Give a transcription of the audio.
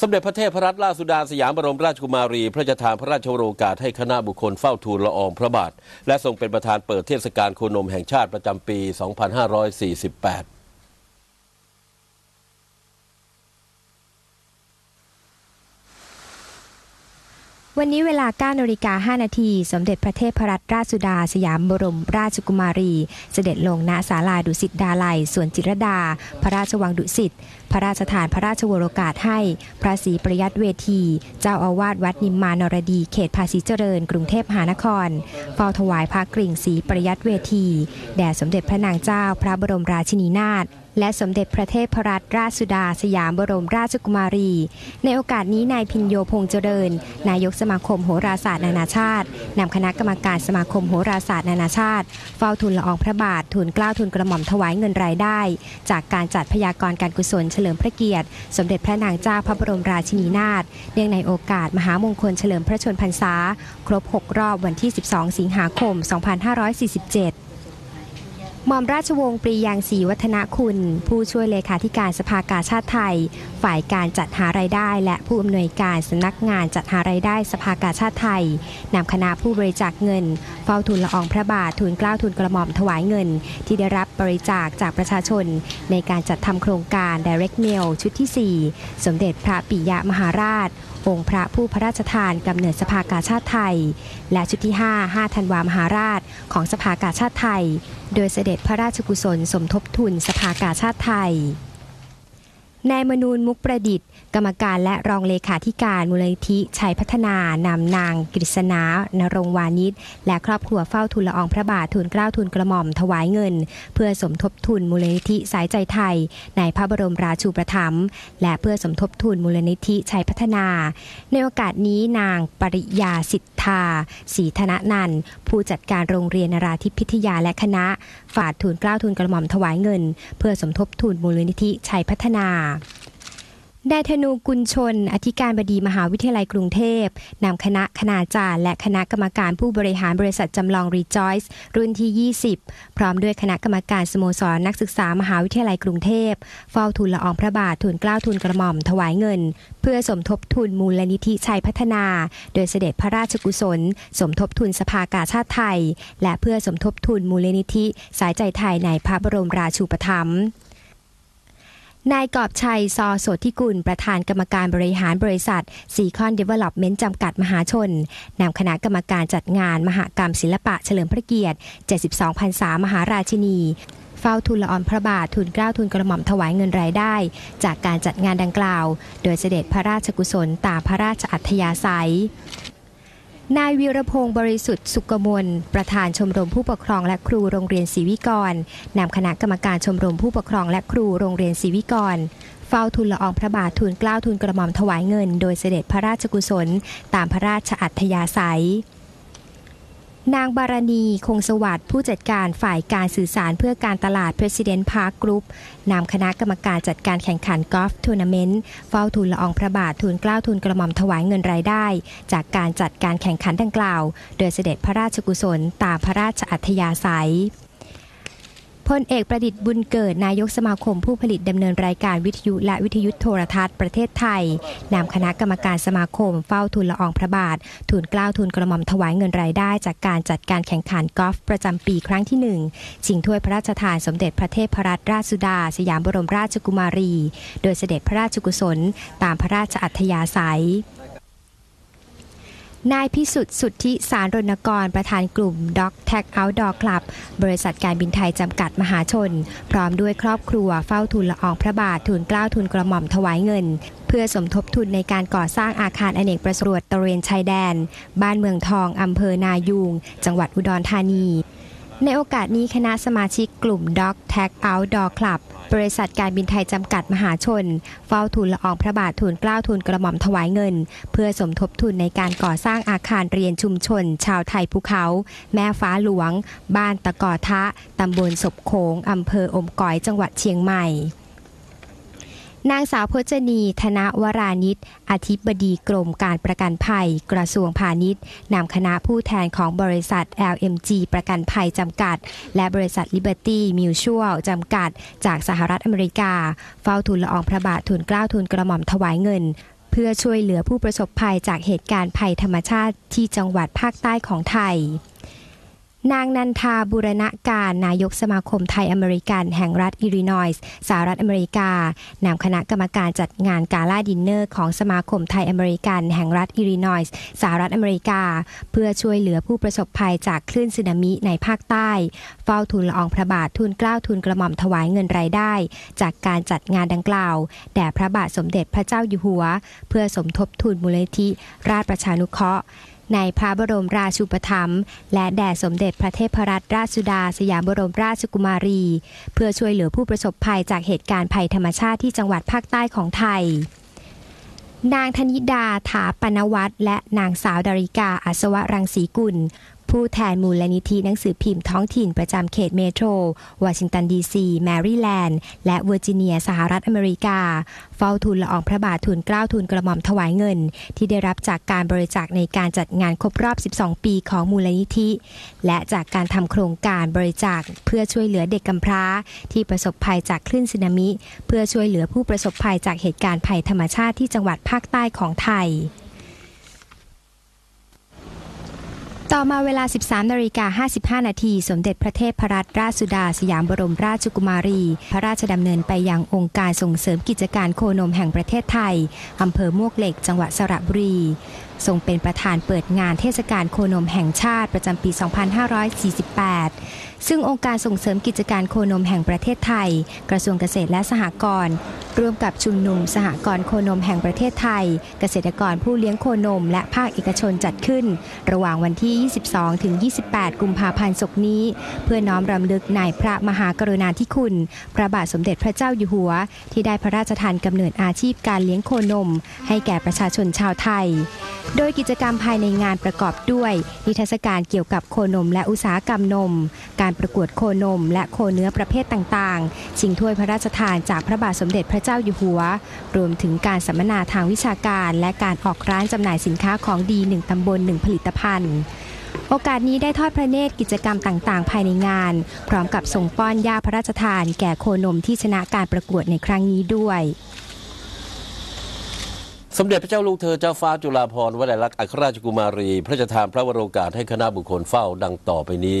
สมเด็จพระเทพรัตนราชสุดาสยามบรมราชกุมารี พระราชทานพระราชโองการให้คณะบุคคลเฝ้าทูลละอองพระบาท และทรงเป็นประธานเปิดเทศกาลโคนมแห่งชาติประจำปี 2548 วันนี้เวลา9นาฬิกา5นาที สมเด็จพระเทพรัตนราชสุดา สยามบรมราชกุมารี เสด็จลงณศาลาดุสิตดาลัยสวนจิรดา พระราชวังดุสิต พระราชทานพระราชวโรกาสให้ พระศรีประยัตเวที เจ้าอาวาสวัดนิมมานรดี เขตภาษีเจริญ กรุงเทพมหานครเฝ้าถวายพระกริ่งศรีประยัตเวที แด่สมเด็จพระนางเจ้าพระบรมราชินีนาถ และสมเด็จพระเทพรัตนราชสุดาสยามบรมราชกุมารี ในโอกาสนี้นายพินโยพงษ์เจริญ นายกสมาคมโหราศาสตร์นานาชาตินำคณะกรรมการสมาคมโหราศาสตร์นานาชาติ เฝ้าทุนละอองพระบาททุนกล้าวทุนกระหม่อมถวายเงินรายได้ จากการจัดพยากรการกุศลเฉลิมพระเกียรติ สมเด็จพระนางเจ้าพระบรมราชินีนาถเนื่องในโอกาสมหามงคลเฉลิมพระชนพรรษา ครบ 6 รอบวันที่ 12 สิงหาคม 2547 หม่อมราชวงศ์ปรียางศรีวัฒนคุณ ผู้ช่วยเลขาธิการสภากาชาติไทย ฝ่ายการจัดหารายได้ และผู้อำนวยการสำนักงานจัดหารายได้สภากาชาติไทยนำคณะผู้บริจาคเงิน เฝ้าทุนละอองพระบาททุนกล้าวทุนกระหม่อมถวายเงิน ที่ได้รับบริจาคจากประชาชน ในการจัดทำโครงการ Direct Mail ชุดที่ 4 สมเด็จพระปิยมหาราช องค์พระผู้พระราชทานกำเนิดสภากาชาติไทย และชุดที่ 5 5ธันวามหาราชของสภากาชาติไทย โดยเสด็จพระราชกุศลสมทบทุนสภากาชาติไทย นายมนูนมุกประดิษฐ์ กรรมการและรองเลขาธิการมูลนิธิชัยพัฒนานำนางกฤษณานรงวานิชและครอบครัวเฝ้าทุนละอองพระบาททุนเกล้าทุนกระหม่อมถวายเงิน เพื่อสมทบทุนมูลนิธิสายใจไทย ในพระบรมราชูปถัมภ์และเพื่อสมทบทุนมูลนิธิชัยพัฒนา ในโอกาสนี้นางปริยาสิทธาศรีธนนันผู้จัดการโรงเรียนนาราธิพิทยาและคณะ ฝากทุนเกล้าทุนกระหม่อมถวายเงิน เพื่อสมทบทุนมูลนิธิชัยพัฒนา ได้ธนูกุลชน อธิการบดีมหาวิทยาลัยกรุงเทพ นำคณะคณาจารย์ และคณะกรรมการผู้บริหารบริษัทจำลองรีจอยส์รุ่นที่ 20 พร้อมด้วยคณะกรรมการสโมสรนักศึกษามหาวิทยาลัยกรุงเทพ เฝ้าทุนละอองพระบาททุนกล้าวทุนกระหม่อมถวายเงิน เพื่อสมทบทุนมูลนิธิชัยพัฒนา โดยเสด็จพระราชกุศล สมทบทุนสภากาชาติไทย และเพื่อสมทบทุนมูลนิธิ สายใจไทยในพระบรมราชูปถัมภ์ นายกอบชัย ซอโสธิกุล ประธานกรรมการบริหารบริษัทซีคอนเดเวล็อปเมนต์จำกัดมหาชน นำคณะกรรมการจัดงานมหกรรมศิลปะเฉลิมพระเกียรติ 72พรรษามหาราชินี เฝ้าทุนละออนพระบาททุนเกล้าทุนกระหม่อมถวายเงินรายได้ จากการจัดงานดังกล่าว โดยเสด็จพระราชกุศลตามพระราชอัธยาศัย นายวีรพงศ์บริสุทธิ์สุกมล ประธานชมรมผู้ปกครองและครูโรงเรียนศรีวิกรนำคณะกรรมการชมรมผู้ปกครองและครูโรงเรียนศรีวิกรเฝ้าทุนละอองพระบาททูลกล้าวทูลกระหม่อมถวายเงิน โดยเสด็จพระราชกุศล ตามพระราชอัธยาศัย นางบารณีคงสวัสดิ์ผู้จัดการฝ่ายการสื่อสารเพื่อการตลาด President Park Group นำคณะกรรมการจัดการแข่งขันกอล์ฟทัวร์นาเมนต์เฝ้าทูลละอองพระบาททุนกล้าวทุนกระหม่อมถวายเงินรายได้ จากการจัดการแข่งขันดังกล่าว โดยเสด็จพระราชกุศลตามพระราชอัธยาศัย พลเอกประดิษฐ์บุญเกิด นายกสมาคมผู้ผลิตดำเนินรายการวิทยุและวิทยุโทรทัศน์ประเทศไทย นำคณะกรรมการสมาคมเฝ้าทุนละอองพระบาท ทุนกล้าวทุนกระหม่อมถวายเงินรายได้ จากการจัดการแข่งขันกอล์ฟประจำปีครั้งที่หนึ่งชิงถ้วยพระราชทานสมเด็จพระเทพรัตนราชสุดา สยามบรมราชกุมารี โดยเสด็จพระราชกุศล ตามพระราชอัธยาศัย นายพิสุทธิ์สุทธิสารรณกรประธานกลุ่ม Dog Tag Outdoor Club บริษัทการบินไทยจำกัดมหาชน พร้อมด้วยครอบครัวเฝ้าทุนละอองพระบาททุนกล้าวทุนกระหม่อมถวายเงิน เพื่อสมทบทุนในการก่อสร้างอาคารอเนกประสงค์ตระเวนชายแดน บ้านเมืองทองอำเภอนายูง จังหวัดอุดรธานี ในโอกาสนี้คณะสมาชิกกลุ่ม Dog Tag Outdoor Club บริษัทการบินไทยจำกัดมหาชน เฝ้าทุนละอองพระบาททุนกล้าวทุนกระหม่อมถวายเงิน เพื่อสมทบทุนในการก่อสร้างอาคารเรียนชุมชน ชาวไทยภูเขา แม่ฟ้าหลวง บ้านตะกอทะตำบลศพโขงอำเภออมก๋อยจังหวัดเชียงใหม่ นางสาวพจนีธนวรานิชอธิบดีกรมการประกันภัย กระทรวงพาณิชย์นำคณะผู้แทนของบริษัท LMG ประกันภัยจำกัด และบริษัท Liberty Mutual จำกัด จากสหรัฐอเมริกา เฝ้าทุนละอองพระบาททุนกล้าวทุนกระหม่อมถวายเงิน เพื่อช่วยเหลือผู้ประสบภัยจากเหตุการณ์ภัยธรรมชาติที่จังหวัดภาคใต้ของไทย นางนันทาบุรณการนายกสมาคมไทยอเมริกันแห่งรัฐอิลลินอยส์สหรัฐอเมริกานำคณะกรรมการจัดงานกาล่าดินเนอร์ของสมาคมไทยอเมริกันแห่งรัฐอิลลินอยส์สหรัฐอเมริกา เพื่อช่วยเหลือผู้ประสบภัยจากคลื่นสึนามิในภาคใต้ เฝ้าทูลละอองพระบาททูลเกล้าทูลกระหม่อมถวายเงินรายได้ จากการจัดงานดังกล่าวแด่พระบาทสมเด็จพระเจ้าอยู่หัว เพื่อสมทบทุนมูลนิธิราชประชานุเคราะห์ ในพระบรมราชูปถัมภ์และแด่สมเด็จพระเทพรัตนราชสุดาสยามบรมราชกุมารี เพื่อช่วยเหลือผู้ประสบภัยจากเหตุการณ์ภัยธรรมชาติที่จังหวัดภาคใต้ของไทยนางธนิดาถาปนวัตรและนางสาวดาริกาอัศวรังสีกุล ผู้แทนมูลนิธิหนังสือพิมพ์ท้องถิ่นประจำเขตเมโทรวอชิงตันดีซี แมริแลนด์ และเวอร์จิเนีย สหรัฐอเมริกา เฝ้าทูลละอองพระบาททูลเกล้าทูลกระหม่อมถวายเงิน ที่ได้รับจากการบริจาคในการจัดงานครบรอบ 12 ปีของมูลนิธิ และจากการทำโครงการบริจาคเพื่อช่วยเหลือเด็กกำพร้า ที่ประสบภัยจากคลื่นสึนามิ เพื่อช่วยเหลือผู้ประสบภัยจากเหตุการณ์ภัยธรรมชาติที่จังหวัดภาคใต้ของไทย ต่อมาเวลา 13นาฬิกา55 นาที สมเด็จพระเทพรัตนราชสุดา สยามบรมราชกุมารี พระราชดำเนินไปยังองค์การส่งเสริมกิจการโคนมแห่งประเทศไทย อำเภอมวกเหล็ก จังหวัดสระบุรี ทรงเป็นประธานเปิดงานเทศกาลโคนมแห่งชาติประจำปี 2548 ซึ่งองค์การส่งเสริมกิจการโคนมแห่งประเทศไทย กระทรวงเกษตรและสหกรณ์ ร่วมกับชุมนุมสหกรณ์โคนมแห่งประเทศไทย เกษตรกรผู้เลี้ยงโคนม และภาคเอกชนจัดขึ้น ระหว่างวันที่ 22 ถึง 28 กุมภาพันธ์ศกนี้ เพื่อน้อมรำลึกในพระมหากรุณาธิคุณ พระบาทสมเด็จพระเจ้าอยู่หัว ที่ได้พระราชทานกำเนิดอาชีพการเลี้ยงโคนม ให้แก่ประชาชนชาวไทย โดยกิจกรรมภายในงานประกอบด้วย นิทรรศการเกี่ยวกับโคนม และอุตสาหกรรมนม การประกวดโคนม และโคเนื้อประเภทต่างๆชิงถ้วยพระราชทานจากพระบาทสมเด็จพระระเจ้าอยู่หัว รวมถึงการสัมมนาทางวิชาการและการออกร้านจำหน่ายสินค้าของดีหนึ่งตำบลหนึ่งผลิตภัณฑ์ โอกาสนี้ได้ทอดพระเนตรกิจกรรมต่างๆ ภายในงาน พร้อมกับส่งป้อนยาพระราชทาน แก่โคนมที่ชนะการประกวดในครั้งนี้ด้วยสมเด็จพระเจ้าลูกเธอเจ้าฟ้าจุฬาภรณ์วลัยลักษณ์อัครราชกุมารี พระราชทานพระวโรกาสให้คณะบุคคลเฝ้าดังต่อไปนี้